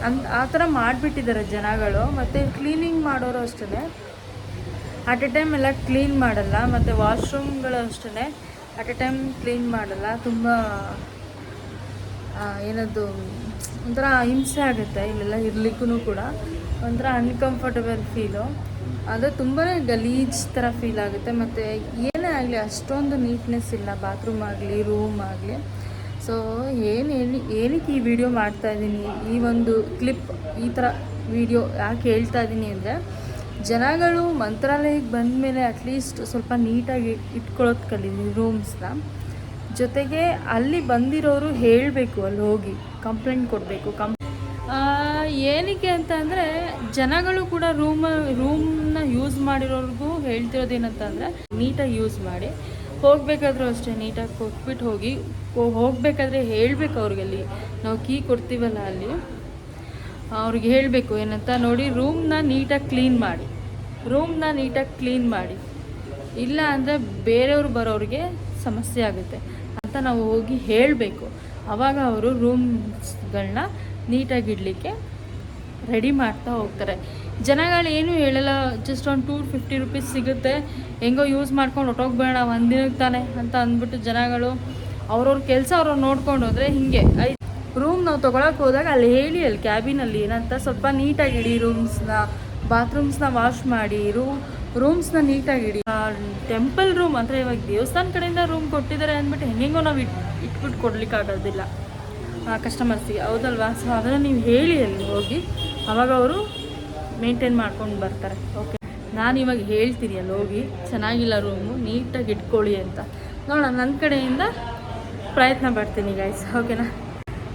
ಅಂತ ಆ ಥರ ಮಾಡಿಬಿಟ್ಟಿದ್ದಾರೆ ಜನಗಳು. ಮತ್ತು ಕ್ಲೀನಿಂಗ್ ಮಾಡೋರು ಅಷ್ಟೇ ಅಟ್ ಎ ಟೈಮ್ ಎಲ್ಲ ಕ್ಲೀನ್ ಮಾಡಲ್ಲ. ಮತ್ತು ವಾಶ್ರೂಮ್ಗಳು ಅಷ್ಟೇ ಅಟ್ ಎ ಟೈಮ್ ಕ್ಲೀನ್ ಮಾಡಲ್ಲ. ತುಂಬ ಏನದು, ಒಂಥರ ಹಿಂಸೆ ಆಗುತ್ತೆ. ಇಲ್ಲೆಲ್ಲ ಇರಲಿಕ್ಕೂ ಕೂಡ. ಒಂಥರ ಅನ್ಕಂಫರ್ಟಬಲ್ ಫೀಲು ಅದು ತುಂಬಾ ಗಲೀಜ್ ಥರ ಫೀಲ್ ಆಗುತ್ತೆ. ಮತ್ತು ಏನೇ ಆಗಲಿ ಅಷ್ಟೊಂದು ನೀಟ್ನೆಸ್ ಇಲ್ಲ. ಬಾತ್ರೂಮ್ ಆಗಲಿ ರೂಮ್ ಆಗಲಿ. ಸೊ ಏನು ಹೇಳಿ ಏನಕ್ಕೆ ಈ ವಿಡಿಯೋ ಮಾಡ್ತಾ ಇದ್ದೀನಿ? ಈ ಒಂದು ಕ್ಲಿಪ್ ಈ ಥರ ವಿಡಿಯೋ ಯಾಕೆ ಹೇಳ್ತಾ ಇದ್ದೀನಿ ಅಂದರೆ ಜನಗಳು ಮಂತ್ರಾಲಯಕ್ಕೆ ಬಂದ ಮೇಲೆ ಅಟ್ಲೀಸ್ಟ್ ಸ್ವಲ್ಪ ನೀಟಾಗಿ ಇಟ್ಕೊಳ್ಳೋದು ಕಲೀಲಿ ರೂಮ್ಸ್ನ ಜೊತೆಗೆ ಅಲ್ಲಿ ಬಂದಿರೋರು ಹೇಳಬೇಕು ಅಲ್ಲಿ ಹೋಗಿ ಕಂಪ್ಲೇಂಟ್ ಕೊಡಬೇಕು. ಕಂ ಆ, ಏನಕ್ಕೆ ಅಂತ ಅಂದರೆ ಜನಗಳು ಕೂಡ ರೂಮ್ ರೂಮ್ನ ಯೂಸ್ ಮಾಡಿರೋರ್ಗೂ ಹೇಳ್ತಿರೋದು ಏನಂತಂದರೆ ನೀಟಾಗಿ ಯೂಸ್ ಮಾಡಿ, ಹೋಗಬೇಕಾದ್ರೂ ಅಷ್ಟೇ ನೀಟಾಗಿ ಕೊಟ್ಬಿಟ್ಟು ಹೋಗಿ ಹೋಗಬೇಕಾದ್ರೆ ಹೇಳಬೇಕು ಅವ್ರಿಗೆ ಅಲ್ಲಿ ನಾವು ಕೀ ಕೊಡ್ತೀವಲ್ಲ ಅಲ್ಲಿ, ಅವ್ರಿಗೆ ಹೇಳಬೇಕು ಏನಂತ ನೋಡಿ ರೂಮ್ನ ನೀಟಾಗಿ ಕ್ಲೀನ್ ಮಾಡಿ ರೂಮ್ನ ನೀಟಾಗಿ ಕ್ಲೀನ್ ಮಾಡಿ. ಇಲ್ಲ ಅಂದರೆ ಬೇರೆಯವ್ರು ಬರೋರಿಗೆ ಸಮಸ್ಯೆ ಆಗುತ್ತೆ ಅಂತ ನಾವು ಹೋಗಿ ಹೇಳಬೇಕು. ಆವಾಗ ಅವರು ರೂಮ್ಸ್ಗಳನ್ನ ನೀಟಾಗಿ ಇಡಲಿಕ್ಕೆ ರೆಡಿ ಮಾಡ್ತಾ ಹೋಗ್ತಾರೆ. ಜನಗಳು ಏನೂ ಹೇಳಲ್ಲ ಜಸ್ಟ್ ಒಂದು ಟೂ ಫಿಫ್ಟಿ ರುಪೀಸ್ ಸಿಗುತ್ತೆ. ಹೆಂಗೋ ಯೂಸ್ ಮಾಡ್ಕೊಂಡು ಹೊಟ್ಟೋಗ್ಬೇಡ ಒಂದು ದಿನಕ್ಕೆ ತಾನೆ ಅಂತ ಅಂದ್ಬಿಟ್ಟು ಜನಗಳು ಅವ್ರವ್ರ ಕೆಲಸ ಅವ್ರವ್ರು ನೋಡ್ಕೊಂಡು ಹೋದರೆ ಹಿಂಗೆ. ಐ ರೂಮ್ ನಾವು ತೊಗೊಳಕ್ಕೆ ಹೋದಾಗ ಅಲ್ಲಿ ಹೇಳಿ, ಅಲ್ಲಿ ಕ್ಯಾಬಿನಲ್ಲಿ ಏನಂತ ಸ್ವಲ್ಪ ನೀಟಾಗಿಡಿ ರೂಮ್ಸ್ನ ಬಾತ್ರೂಮ್ಸ್ನ ವಾಶ್ ಮಾಡಿ ರೂಮ್ ರೂಮ್ಸ್ನ ನೀಟಾಗಿಡಿ ಟೆಂಪಲ್ ರೂಮ್ ಅಂದರೆ ಇವಾಗ ದೇವಸ್ಥಾನ ಕಡೆಯಿಂದ ರೂಮ್ ಕೊಟ್ಟಿದ್ದಾರೆ ಅಂದ್ಬಿಟ್ಟು ಹೆಂಗೆಂಗೋ ನಾವು ಇಟ್ ಇಟ್ಬಿಟ್ಟು ಕೊಡ್ಲಿಕ್ಕಾಗೋದಿಲ್ಲ. ಕಸ್ಟಮರ್ಸಿಗೆ ಹೌದಲ್ವಾ? ಸೊ ಅದನ್ನು ನೀವು ಹೇಳಿ ಅಲ್ಲಿ ಹೋಗಿ. ಅವಾಗ ಅವರು ಮೇಂಟೈನ್ ಮಾಡ್ಕೊಂಡು ಬರ್ತಾರೆ. ಓಕೆ ನಾನು ಇವಾಗ ಹೇಳ್ತೀನಿ ಅಲ್ಲಿ ಹೋಗಿ. ಚೆನ್ನಾಗಿಲ್ಲ ರೂಮು ನೀಟಾಗಿ ಇಟ್ಕೊಳ್ಳಿ ಅಂತ. ನೋಡೋಣ ನನ್ನ ಕಡೆಯಿಂದ ಪ್ರಯತ್ನ ಪಡ್ತೀನಿ ಗೈಸ್ ಓಕೆನಾ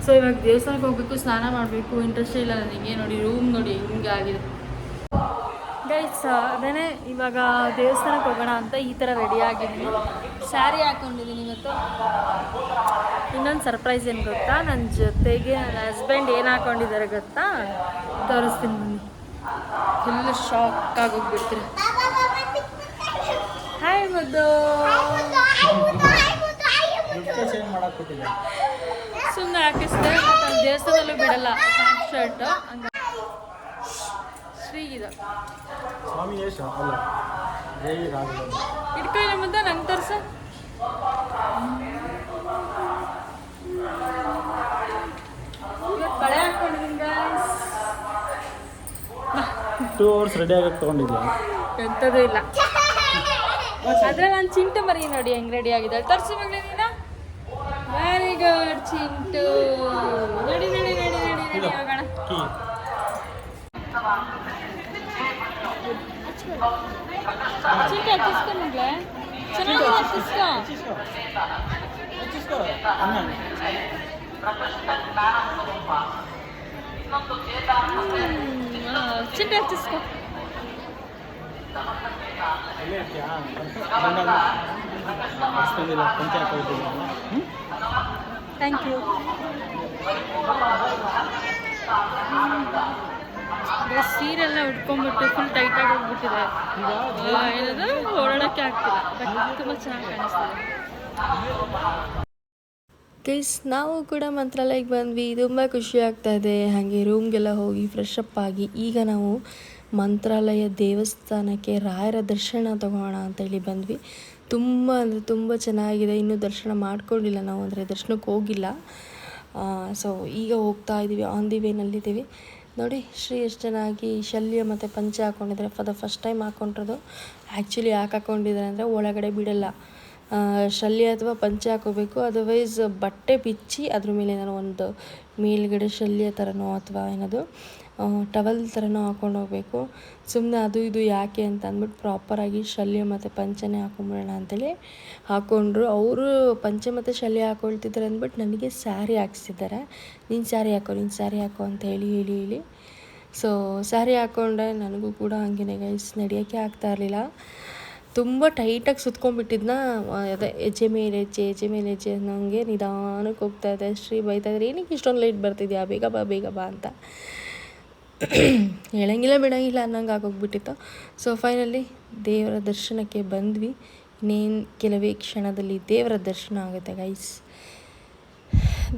ಸೊ ಇವಾಗ ದೇವಸ್ಥಾನಕ್ಕೆ ಹೋಗಬೇಕು, ಸ್ನಾನ ಮಾಡಬೇಕು. ಇಂಟ್ರೆಸ್ಟೇ ಇಲ್ಲ ನನಗೆ. ನೋಡಿ ರೂಮ್ ನೋಡಿ ಹಿಂಗೆ ಆಗಿದೆ. ಗೈಸ್ ಅದೇ ಇವಾಗ ದೇವಸ್ಥಾನಕ್ಕೆ ಹೋಗೋಣ ಅಂತ ಈ ಥರ ರೆಡಿ ಆಗಿದ್ದೀನಿ. ಸ್ಯಾರಿ ಹಾಕ್ಕೊಂಡಿದ್ದೀನಿ ಇವತ್ತು. ಇನ್ನೊಂದು ಸರ್ಪ್ರೈಸ್ ಏನು ಗೊತ್ತಾ? ನನ್ನ ಜೊತೆಗೆ ನನ್ನ ಹಸ್ಬೆಂಡ್ ಏನು ಹಾಕೊಂಡಿದ್ದಾರೆ ಗೊತ್ತಾ? ತೋರಿಸ್ತೀನಿ ಬನ್ನಿ. ಫುಲ್ ಶಾಕ್ ಆಗೋಗ್ಬಿಡ್ತೀರಿ ಹಾಯ್ ಮುದ್ದು. ಸುಮ್ಮನೆ ಹಾಕಿಸ್ದೆ ಅಲ್ಲಿ ದೇವಸ್ಥಾನದಲ್ಲೂ ಬಿಡಲ್ಲ. ಶರ್ಟ್ ಶರ್ಟು ಹಂಗ. ಶ್ರೀಗಿದ. ಇಟ್ಕೊಳ್ಳಿ ಮುಂದೆ ನಂಗೆ ತೋರ್ಸ. ಟೂ ಅವರ್ಸ್ ರೆಡಿ ಆಗಕ್ಕೆ ತೊಗೊಂಡಿದ್ಯಾ? ಎಂಥದ್ದು ಇಲ್ಲ. ಅದ್ರಲ್ಲಿ ನಾನು ಚಿಂಟು ಮರಿ ನೋಡಿ ಹೆಂಗ್ ರೆಡಿ ಆಗಿದೆ. ತರ್ಸು ಮಗಳೇ ನೀನು. Very good Chintu. ನಡಿ ನೋಡಿ ನಡಿ ನೋಡಿ ನಡಿ ಹೋಗೋಣ. ಕೀ ಚಿಂಟು ಹಚ್ಚಿಸ್ಕೊ ಮಗಳೇ. ಚೆನ್ನಾಗಿ ಹಚ್ಚಿಸ್ಕೋ. ಹಚ್ಚಿಸ್ಕೋ. ಅನ್ನ ಚಿಂಟು ಹತ್ತಿಸ್ಕೊ ಅಲ್ಲೇ ಇರ್ತೀಯಾ ಬಂದಾಗ ಹಚ್ಕೊಂಡಿಲ್ಲ ಪಂಚಾಯತ್ ಹೋಗ್ತೀನಿ ಹ್ಞೂ ಥ್ಯಾಂಕ್ ಯು ಸೀರೆಲ್ಲ ಉಟ್ಕೊಂಡ್ಬಿಟ್ಟು ಫುಲ್ ಟೈಟಾಗಿ ಹೋಗ್ಬಿಟ್ಟಿದೆ. ಏನದು? ಓಡಾಡೋಕ್ಕೆ ಆಗ್ತಿಲ್ಲ. ಬಟ್ ತುಂಬ ಚೆನ್ನಾಗಿ ಕಾಣಿಸ್ತಿದೆ. ಗೈಸ್ ನಾವು ಕೂಡ ಮಂತ್ರಾಲಯಕ್ಕೆ ಬಂದ್ವಿ. ತುಂಬ ಖುಷಿ ಆಗ್ತಾ ಇದೆ ಹಾಗೆ ರೂಮ್ಗೆಲ್ಲ ಹೋಗಿ ಫ್ರೆಶ್ ಅಪ್ ಆಗಿ ಈಗ ನಾವು ಮಂತ್ರಾಲಯ ದೇವಸ್ಥಾನಕ್ಕೆ ರಾಯರ ದರ್ಶನ ತಗೋಣ ಅಂತೇಳಿ ಬಂದ್ವಿ. ತುಂಬ ಅಂದರೆ ತುಂಬ ಚೆನ್ನಾಗಿದೆ. ಇನ್ನೂ ದರ್ಶನ ಮಾಡ್ಕೊಂಡಿಲ್ಲ ನಾವು, ಅಂದರೆ ದರ್ಶನಕ್ಕೆ ಹೋಗಿಲ್ಲ. ಸೊ ಈಗ ಹೋಗ್ತಾ ಇದ್ದೀವಿ ಆನ್ ದಿ ವೇನಲ್ಲಿದ್ದೀವಿ ನೋಡಿ ಶ್ರೀ ಎಷ್ಟು ಚೆನ್ನಾಗಿ ಶಲ್ಯ ಮತ್ತು ಪಂಚೆ ಹಾಕ್ಕೊಂಡಿದ್ದಾರೆ for the first time actually actually ಯಾಕೆ ಹಾಕ್ಕೊಂಡಿದ್ದಾರೆ ಅಂದರೆ ಒಳಗಡೆ ಬಿಡಲ್ಲ. ಶಲ್ಯ ಅಥವಾ ಪಂಚೆ ಹಾಕೋಬೇಕು. ಅದರ್ವೈಸ್ ಬಟ್ಟೆ ಬಿಚ್ಚಿ ಅದ್ರ ಮೇಲೆ ಏನಾದ್ರು ಒಂದು ಮೇಲ್ಗಡೆ ಶಲ್ಯ ಥರನೋ ಅಥವಾ ಏನದು ಟವಲ್ ಥರನೋ ಹಾಕೊಂಡು ಹೋಗಬೇಕು. ಸುಮ್ಮನೆ ಅದು ಇದು ಯಾಕೆ ಅಂತ ಅಂದ್ಬಿಟ್ಟು ಪ್ರಾಪರಾಗಿ ಶಲ್ಯ ಮತ್ತು ಪಂಚನೇ ಹಾಕೊಂಬಿಡೋಣ ಅಂತೇಳಿ ಹಾಕ್ಕೊಂಡ್ರು ಅವರು ಪಂಚೆ ಮತ್ತು ಶಲ್ಯ ಹಾಕೊಳ್ತಿದ್ದಾರೆ ಅಂದ್ಬಿಟ್ಟು ನನಗೆ ಸ್ಯಾರಿ ಹಾಕ್ಸಿದ್ದಾರೆ. ನೀನು ಸ್ಯಾರಿ ಹಾಕೋ, ನೀನು ಸ್ಯಾರಿ ಹಾಕೋ ಅಂತ ಹೇಳಿ ಹೇಳಿ ಹೇಳಿ. ಸೊ ಸ್ಯಾರಿ ಹಾಕ್ಕೊಂಡೆ ನನಗೂ ಕೂಡ ಹಂಗೆ ಗೈಸ್ ನಡೆಯೋಕ್ಕೆ ಆಗ್ತಾ ಇರಲಿಲ್ಲ. ತುಂಬ ಟೈಟಾಗಿ ಸುತ್ಕೊಂಡ್ಬಿಟ್ಟಿದ್ನ ಅದೇ ಹೆಜ್ಜೆ ಮೇಲೆ ಹೆಜ್ಜೆ ಹೆಜ್ಜೆ ಮೇಲೆ ಹೆಜ್ಜೆ ಅನ್ನೋಂಗೆ ನಿಧಾನಕ್ಕೆ ಹೋಗ್ತಾ ಇದೆ. ಶ್ರೀ ಬೈತಾ ಇದ್ರೆ ಏನಕ್ಕೆ ಇಷ್ಟೊಂದು ಲೈಟ್ ಬರ್ತಿದ್ಯಾ? ಬೇಗ ಬಾ ಬೇಗ ಬಾ ಅಂತ. ಹೇಳಂಗಿಲ್ಲ, ಬಿಡಂಗಿಲ್ಲ ಅನ್ನಂಗೆ ಆಗೋಗ್ಬಿಟ್ಟಿತ್ತು. ಸೊ ಫೈನಲಿ ದೇವರ ದರ್ಶನಕ್ಕೆ ಬಂದ್ವಿ. ಇನ್ನೇನು ಕೆಲವೇ ಕ್ಷಣದಲ್ಲಿ ದೇವರ ದರ್ಶನ ಆಗುತ್ತೆ ಗೈಸ್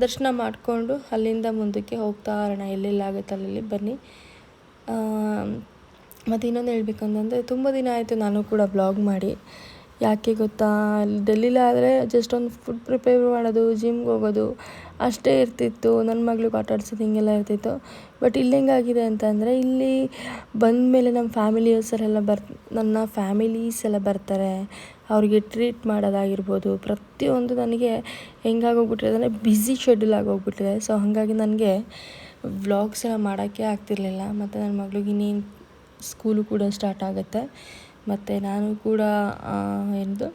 ದರ್ಶನ ಮಾಡಿಕೊಂಡು ಅಲ್ಲಿಂದ ಮುಂದಕ್ಕೆ ಹೋಗ್ತಾ ಇರೋಣ. ಎಲ್ಲೆಲ್ಲಾಗುತ್ತೆ ಅಲ್ಲಲ್ಲಿ ಬನ್ನಿ. ಮತ್ತು ಇನ್ನೊಂದು ಹೇಳ್ಬೇಕಂತಂದರೆ ತುಂಬ ದಿನ ಆಯಿತು ನಾನು ಕೂಡ ವ್ಲಾಗ್ ಮಾಡಿ. ಯಾಕೆ ಗೊತ್ತಾ? ಅಲ್ಲಿ ಡೆಲ್ಲಿಲಾದರೆ ಜಸ್ಟ್ ಒಂದು ಫುಡ್ ಪ್ರಿಪೇರ್ ಮಾಡೋದು ಜಿಮ್ಗೆ ಹೋಗೋದು ಅಷ್ಟೇ ಇರ್ತಿತ್ತು. ನನ್ನ ಮಗ್ಳಿಗೆ ಆಟ ಆಡಿಸೋದು ಹಿಂಗೆಲ್ಲ ಇರ್ತಿತ್ತು. ಬಟ್ ಇಲ್ಲಿ ಹೆಂಗಾಗಿದೆ ಅಂತಂದರೆ ಇಲ್ಲಿ ಬಂದ ಮೇಲೆ ನಮ್ಮ ಫ್ಯಾಮಿಲಿಯರ್ಸರೆಲ್ಲ ಬರ್, ನನ್ನ ಫ್ಯಾಮಿಲೀಸ್ ಎಲ್ಲ ಬರ್ತಾರೆ. ಅವ್ರಿಗೆ ಟ್ರೀಟ್ ಮಾಡೋದಾಗಿರ್ಬೋದು. ಪ್ರತಿಯೊಂದು ನನಗೆ ಹೆಂಗಾಗೋಗ್ಬಿಟ್ಟಿದೆ ಅಂದರೆ ಬ್ಯುಸಿ ಶೆಡ್ಯೂಲ್ ಆಗೋಗ್ಬಿಟ್ಟಿದೆ. ಸೊ ಹಾಗಾಗಿ ನನಗೆ ವ್ಲಾಗ್ಸ್ ಎಲ್ಲ ಮಾಡೋಕ್ಕೆ ಆಗ್ತಿರ್ಲಿಲ್ಲ. ಮತ್ತು ನನ್ನ ಮಗ್ಳಿಗೆ ಇನ್ನೇನು ಸ್ಕೂಲು ಕೂಡ ಸ್ಟಾರ್ಟ್ ಆಗುತ್ತೆ. ಮತ್ತು ನಾನು ಕೂಡ ಏನದು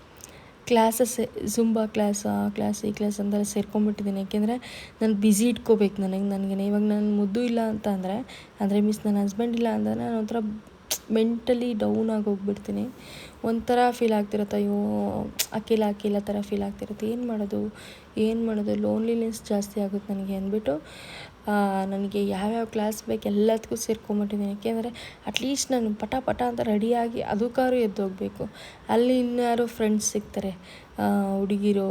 ಕ್ಲಾಸಸ್ ಜುಂಬಾ ಕ್ಲಾಸ್, ಆ ಕ್ಲಾಸ್, ಈ ಕ್ಲಾಸ್ ಅಂತೆಲ್ಲ ಸೇರ್ಕೊಂಡ್ಬಿಟ್ಟಿದ್ದೀನಿ. ಯಾಕೆಂದರೆ ನಾನು ಬ್ಯುಸಿ ಇಟ್ಕೋಬೇಕು ನನಗೆ ನನಗೆ ಇವಾಗ ನಾನು ಮುದ್ದು ಇಲ್ಲ ಅಂತ ಅಂದರೆ ಅಂದರೆ ಮೀನ್ಸ್ ನನ್ನ ಹಸ್ಬೆಂಡ್ ಇಲ್ಲ ಅಂದರೆ ನಾನು ಒಂಥರ ಮೆಂಟಲಿ ಡೌನ್ ಆಗಿ ಹೋಗ್ಬಿಡ್ತೀನಿ. ಒಂಥರ ಫೀಲ್ ಆಗ್ತಿರುತ್ತೆ. ಅಯ್ಯೋ ಅಕ್ಕಿಲ್ಲ ಅಕ್ಕಿಲ್ಲ ಥರ ಫೀಲ್ ಆಗ್ತಿರುತ್ತೆ. ಏನು ಮಾಡೋದು? ಏನು ಮಾಡೋದು? ಲೋನ್ಲಿನೆಸ್ ಜಾಸ್ತಿ ಆಗುತ್ತೆ ನನಗೆ ಅಂದ್ಬಿಟ್ಟು ನನಗೆ ಯಾವ್ಯಾವ ಕ್ಲಾಸ್ ಬೇಕು ಎಲ್ಲದಕ್ಕೂ ಸೇರ್ಕೊಂಬಿಟ್ಟಿದ್ದೀನಿ. ಯಾಕೆಂದರೆ ಅಟ್ಲೀಸ್ಟ್ ನಾನು ಪಟ ಪಟ ಅಂತ ರೆಡಿಯಾಗಿ ಅದಕ್ಕಾದ್ರು ಎದ್ದು ಹೋಗಬೇಕು ಅಲ್ಲಿ ಇನ್ನಾರು ಫ್ರೆಂಡ್ಸ್ ಸಿಗ್ತಾರೆ. ಹುಡುಗಿರು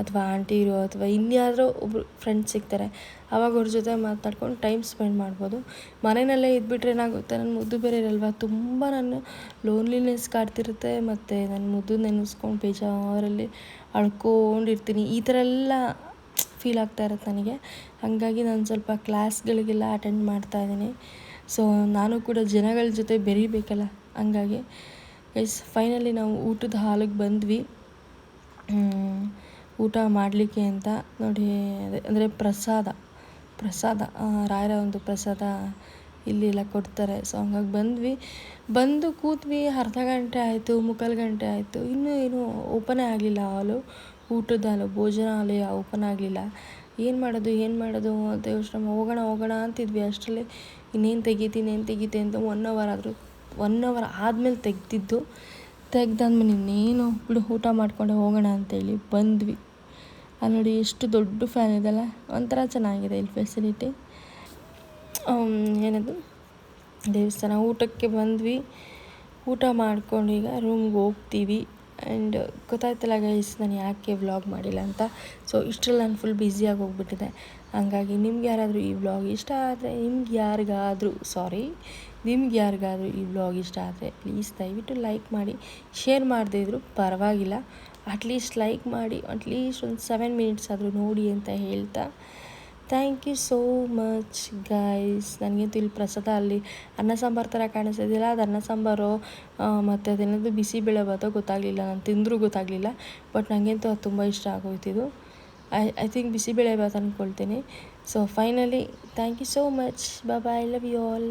ಅಥವಾ ಆಂಟಿರೋ ಅಥವಾ ಇನ್ಯಾರೋ ಒಬ್ಬರು ಫ್ರೆಂಡ್ಸ್ ಸಿಗ್ತಾರೆ ಆವಾಗ ಅವ್ರ ಜೊತೆ ಮಾತಾಡ್ಕೊಂಡು ಟೈಮ್ ಸ್ಪೆಂಡ್ ಮಾಡ್ಬೋದು. ಮನೆಯಲ್ಲೇ ಇದ್ಬಿಟ್ರೆ ಏನಾಗುತ್ತೆ ನನ್ನ ಮುದ್ದು ಬೇರೆ ಇರಲ್ವ? ತುಂಬ ನಾನು ಲೋನ್ಲಿನೆಸ್ ಕಾಡ್ತಿರುತ್ತೆ, ಮತ್ತು ನನ್ನ ಮುದ್ದು ನೆನೆಸ್ಕೊಂಡು ಬೇಜಾರಲ್ಲಿ ಅಳ್ಕೊಂಡಿರ್ತೀನಿ. ಈ ಥರ ಎಲ್ಲ ಫೀಲ್ ಆಗ್ತಾ ಇರುತ್ತೆ ನನಗೆ. ಹಾಗಾಗಿ ನಾನು ಸ್ವಲ್ಪ ಕ್ಲಾಸ್ಗಳಿಗೆಲ್ಲ ಅಟೆಂಡ್ ಮಾಡ್ತಾ ಇದ್ದೀನಿ. ಸೊ ನಾನು ಕೂಡ ಜನಗಳ ಜೊತೆ ಬೆರೀಬೇಕಲ್ಲ? ಹಂಗಾಗಿ ಎಸ್ ಫೈನಲಿ ನಾವು ಊಟದ ಹಾಲಿಗೆ ಬಂದ್ವಿ. ಊಟ ಮಾಡಲಿಕ್ಕೆ ಅಂತ ನೋಡಿ, ಅದೇ ಅಂದರೆ ಪ್ರಸಾದ ಪ್ರಸಾದ ರಾಯರ ಒಂದು ಪ್ರಸಾದ ಇಲ್ಲಿ ಎಲ್ಲ ಕೊಡ್ತಾರೆ. ಸೊ ಹಂಗಾಗಿ ಬಂದ್ವಿ. ಬಂದು ಕೂತ್ವಿ, ಅರ್ಧ ಗಂಟೆ ಆಯಿತು, ಮುಕ್ಕಾಲು ಗಂಟೆ ಆಯಿತು. ಇನ್ನೂ ಏನು ಓಪನೇ ಆಗಲಿಲ್ಲ ಹಾಲು, ಊಟದ ಹಾಲು ಭೋಜನಾಲಯ ಓಪನ್ ಆಗಲಿಲ್ಲ. ಏನು ಮಾಡೋದು ಏನು ಮಾಡೋದು ಅಂತ ಯೋಚನೆ ಹೋಗೋಣ ಹೋಗೋಣ ಅಂತಿದ್ವಿ ಅಷ್ಟರಲ್ಲಿ. ಇನ್ನೇನು ತೆಗೀತಿ ಇನ್ನೇನು ತೆಗೀತಿ ಅಂತ ಒನ್ ಅವರ್ ಆದರೂ ಒನ್ ಅವರ್ ಆದಮೇಲೆ ತೆಗ್ದಿದ್ದು. ತೆಗ್ದಾದ್ಮೇಲೆ ಇನ್ನೇನು ಬಿಡು, ಊಟ ಮಾಡಿಕೊಂಡೆ ಹೋಗೋಣ ಅಂತೇಳಿ ಬಂದ್ವಿ. ಅಲ್ಲಿ ನೋಡಿ ಎಷ್ಟು ದೊಡ್ಡ ಫ್ಯಾನ್ ಇದೆಲ್ಲ, ಒಂಥರ ಚೆನ್ನಾಗಿದೆ ಇಲ್ಲಿ ಫೆಸಿಲಿಟಿ ಏನದು? ದೇವಸ್ಥಾನ ಊಟಕ್ಕೆ ಬಂದ್ವಿ. ಊಟ ಮಾಡ್ಕೊಂಡು ಈಗ ರೂಮ್ಗೆ ಹೋಗ್ತೀವಿ. ಆ್ಯಂಡ್ ಗೊತ್ತಾಯ್ತಲ್ಲ ಗೈಸ್ ನಾನು ಯಾಕೆ ವ್ಲಾಗ್ ಮಾಡಿಲ್ಲ ಅಂತ. ಸೊ ಇಷ್ಟರಲ್ಲಿ ನಾನು ಫುಲ್ ಬ್ಯುಸಿಯಾಗಿ ಹೋಗ್ಬಿಟ್ಟಿದೆ ಹಾಗಾಗಿ ನಿಮ್ಗೆ ಯಾರಾದರೂ ಈ ವ್ಲಾಗ್ ಇಷ್ಟ ಆದರೆ, ನಿಮ್ಗೆ ಯಾರಿಗಾದರೂ ಸಾರಿ ನಿಮ್ಗೆ ಯಾರಿಗಾದರೂ ಈ ವ್ಲಾಗ್ ಇಷ್ಟ ಆದರೆ ಪ್ಲೀಸ್ ದಯವಿಟ್ಟು ಲೈಕ್ ಮಾಡಿ. ಶೇರ್ ಮಾಡದೇ ಇದ್ದರೂ ಪರವಾಗಿಲ್ಲ. ಅಟ್ಲೀಸ್ಟ್ ಲೈಕ್ ಮಾಡಿ ಅಟ್ಲೀಸ್ಟ್ ಒಂದು ಸೆವೆನ್ ಮಿನಿಟ್ಸ್ ಆದರೂ ನೋಡಿ ಅಂತ ಹೇಳ್ತಾ. Thank you so much guys ನನಗಂತೂ ಇಲ್ಲಿ ಪ್ರಸಾದ ಅಲ್ಲಿ ಅನ್ನ ಸಾಂಬಾರು ಥರ ಕಾಣಿಸ್ತಿದ್ದಿಲ್ಲ. ಅದು ಅನ್ನ ಸಾಂಬಾರು ಮತ್ತು ಅದೇನದು ಬಿಸಿಬೇಳೆ ಭಾತೋ ಗೊತ್ತಾಗಲಿಲ್ಲ. ನಾನು ತಿಂದರೂ ಗೊತ್ತಾಗಲಿಲ್ಲ. ಬಟ್ ನನಗಂತೂ ಅದು ತುಂಬ ಇಷ್ಟ ಆಗೋಯ್ತಿದ್ದು I I think bisi bele bath ಅಂದ್ಕೊಳ್ತೀನಿ so finally thank you so much bye I love you all